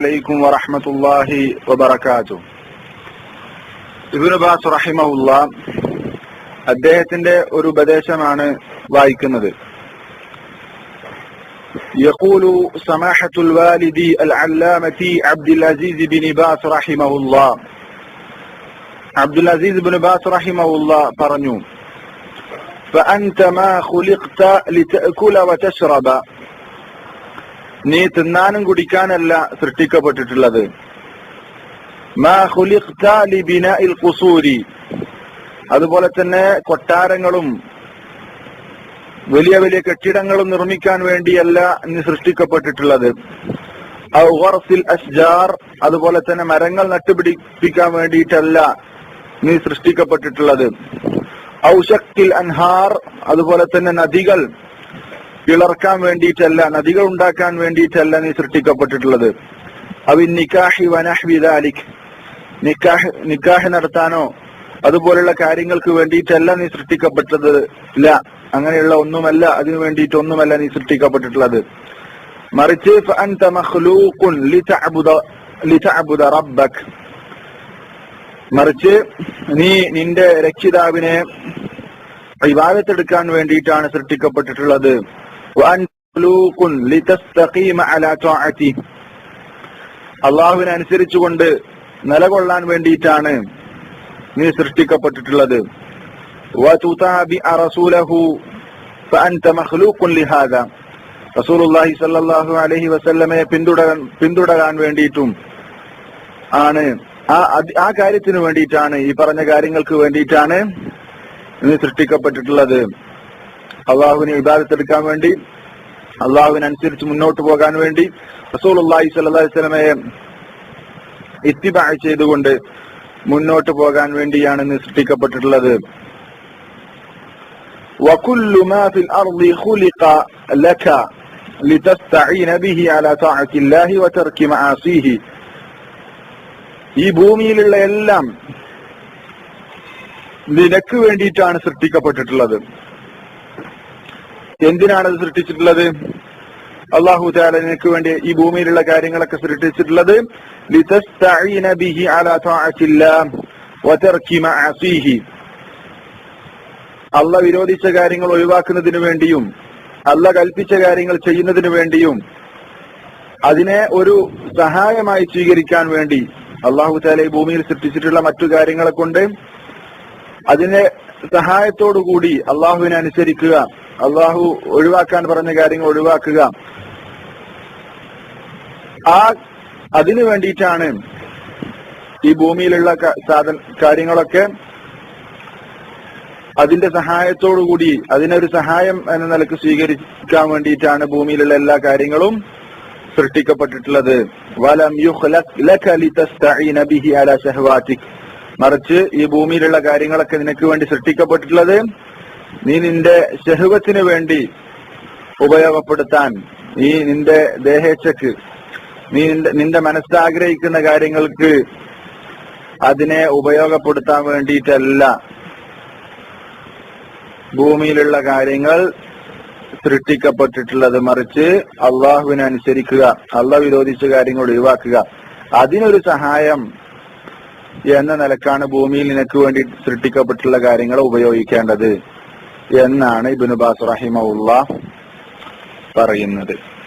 അലൈക്കും വറഹ്മത്തുള്ളാഹി വബറകാതുഹു ഇബ്നു ബാസ് റഹിമഹുല്ല അദ്ദേഹത്തിന്റെ ഒരു ഉപദേശമാണ് വായിക്കുന്നത് يقول سماحة الوالد العلامة عبد العزيز بن باس رحمه الله عبد العزيز بن باس رحمه الله പറഞ്ഞു فأنت ما خلقت لتأكل وتشرب നീ തിന്നാനും കുടിക്കാനല്ല സൃഷ്ടിക്കപ്പെട്ടിട്ടുള്ളത്. അതുപോലെ തന്നെ കൊട്ടാരങ്ങളും വലിയ വലിയ കെട്ടിടങ്ങളും നിർമ്മിക്കാൻ വേണ്ടിയല്ല നീ സൃഷ്ടിക്കപ്പെട്ടിട്ടുള്ളത്. അഷ്ജാർ അതുപോലെ തന്നെ മരങ്ങൾ നട്ടുപിടിപ്പിക്കാൻ വേണ്ടിയിട്ടല്ല നീ സൃഷ്ടിക്കപ്പെട്ടിട്ടുള്ളത്. ഔഷക്തിൽ അൻഹാർ അതുപോലെ തന്നെ നദികൾ. ഇളർക്കാൻ വേണ്ടിയിട്ടല്ല നദികൾ ഉണ്ടാക്കാൻ വേണ്ടിയിട്ടല്ല നീ സൃഷ്ടിക്കപ്പെട്ടിട്ടുള്ളത്. അവി നിക്കാഹ് നടത്താനോ അതുപോലുള്ള കാര്യങ്ങൾക്ക് വേണ്ടിയിട്ടല്ല നീ സൃഷ്ടിക്കപ്പെട്ടത്. ഇല്ല അങ്ങനെയുള്ള ഒന്നുമല്ല അതിനു വേണ്ടിയിട്ടൊന്നുമല്ല നീ സൃഷ്ടിക്കപ്പെട്ടിട്ടുള്ളത്. മറിച്ച് മറിച്ച് നീ നിന്റെ രക്ഷിതാവിനെ വിവാദത്തെടുക്കാൻ വേണ്ടിയിട്ടാണ് സൃഷ്ടിക്കപ്പെട്ടിട്ടുള്ളത്. വഅൻ മഖ്ലൂഖുൻ ലിതസ്തഖീമ അലാ തഅതി അള്ളാഹുവിനെ അനുസരിച്ചുകൊണ്ട് നിലകൊള്ളാൻ വേണ്ടിയിട്ടാണ് നീ സൃഷ്ടിക്കപ്പെട്ടിട്ടുള്ളത്. റസൂലുള്ളാഹി സല്ലല്ലാഹു അലൈഹി വസല്ലമയെ പിന്തുടരാൻ പിന്തുടരാൻ വേണ്ടിയിട്ടും ആണ്. ആ ആ കാര്യത്തിന് വേണ്ടിയിട്ടാണ് ഈ പറഞ്ഞ കാര്യങ്ങൾക്ക് വേണ്ടിയിട്ടാണ് സൃഷ്ടിക്കപ്പെട്ടിട്ടുള്ളത്. അള്ളാഹുവിനെ വിവാദത്തെടുക്കാൻ വേണ്ടി അള്ളാഹുവിനനുസരിച്ച് മുന്നോട്ട് പോകാൻ വേണ്ടി റസൂൽ അള്ളാഹി സല്ലാഹി സ്വലമയെ ഇത്തിബാ ചെയ്തുകൊണ്ട് മുന്നോട്ട് പോകാൻ വേണ്ടിയാണ് ഇന്ന് സൃഷ്ടിക്കപ്പെട്ടിട്ടുള്ളത്. ഈ ഭൂമിയിലുള്ള എല്ലാം നിനക്ക് വേണ്ടിയിട്ടാണ് സൃഷ്ടിക്കപ്പെട്ടിട്ടുള്ളത്. എന്തിനാണ് അത് സൃഷ്ടിച്ചിട്ടുള്ളത്? അള്ളാഹു താല നിനക്ക് വേണ്ടി ഈ ഭൂമിയിലുള്ള കാര്യങ്ങളൊക്കെ സൃഷ്ടിച്ചിട്ടുള്ളത്. അല്ല വിരോധിച്ച കാര്യങ്ങൾ ഒഴിവാക്കുന്നതിന് വേണ്ടിയും അല്ല കൽപ്പിച്ച കാര്യങ്ങൾ ചെയ്യുന്നതിന് വേണ്ടിയും അതിനെ ഒരു സഹായമായി സ്വീകരിക്കാൻ വേണ്ടി അള്ളാഹു താല ഈ ഭൂമിയിൽ സൃഷ്ടിച്ചിട്ടുള്ള മറ്റു കാര്യങ്ങളെ കൊണ്ട് അതിനെ സഹായത്തോടുകൂടി അള്ളാഹുവിനെ അനുസരിക്കുക. അള്ളാഹു ഒഴിവാക്കാൻ പറഞ്ഞ കാര്യങ്ങൾ ഒഴിവാക്കുക. ആ അതിനു വേണ്ടിയിട്ടാണ് ഈ ഭൂമിയിലുള്ള സാധന കാര്യങ്ങളൊക്കെ അതിന്റെ സഹായത്തോടുകൂടി അതിനൊരു സഹായം എന്ന നിലയ്ക്ക് സ്വീകരിക്കാൻ വേണ്ടിയിട്ടാണ് ഭൂമിയിലുള്ള എല്ലാ കാര്യങ്ങളും സൃഷ്ടിക്കപ്പെട്ടിട്ടുള്ളത്. വലം ബിഹി അലാ ഷഹവാറ്റിക് മറിച്ച് ഈ ഭൂമിയിലുള്ള കാര്യങ്ങളൊക്കെ നിനക്ക് വേണ്ടി സൃഷ്ടിക്കപ്പെട്ടിട്ടുള്ളത് നീ നിന്റെ ശഹുവത്തിന് വേണ്ടി ഉപയോഗപ്പെടുത്താൻ നീ നിന്റെ ദേഹേച്ഛക്ക് നീ നിന്റെ നിന്റെ മനസ്സാഗ്രഹിക്കുന്ന കാര്യങ്ങൾക്ക് അതിനെ ഉപയോഗപ്പെടുത്താൻ വേണ്ടിയിട്ടല്ല. ഭൂമിയിലുള്ള കാര്യങ്ങൾ സൃഷ്ടിക്കപ്പെട്ടിട്ടുള്ളത് മറിച്ച് അള്ളാഹുവിനെ അനുസരിക്കുക അള്ളാഹ് വിരോധിച്ച കാര്യങ്ങൾ ഒഴിവാക്കുക. അതിനൊരു സഹായം എന്ന നിലക്കാണ് ഭൂമിയിൽ നിനക്ക് വേണ്ടി സൃഷ്ടിക്കപ്പെട്ടുള്ള കാര്യങ്ങൾ ഉപയോഗിക്കേണ്ടത് എന്നാണ് ഇബിനുബാസ് റഹിമുള്ള പറയുന്നത്.